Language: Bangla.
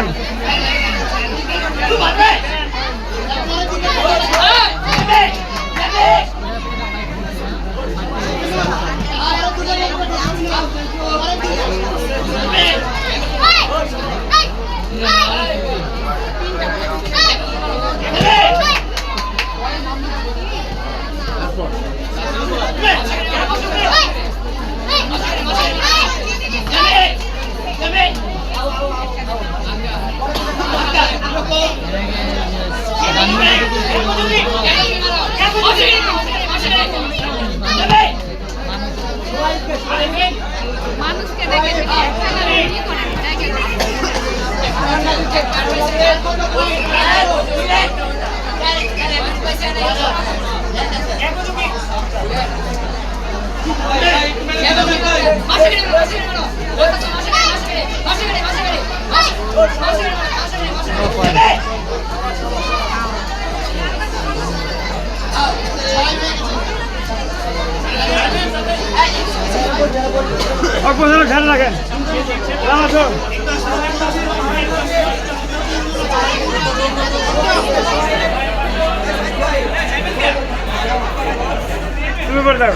Ayan. মানুষকে দেখে দেখে অপছন্দ খেয়াল রাখেন। তুমি করে দাও।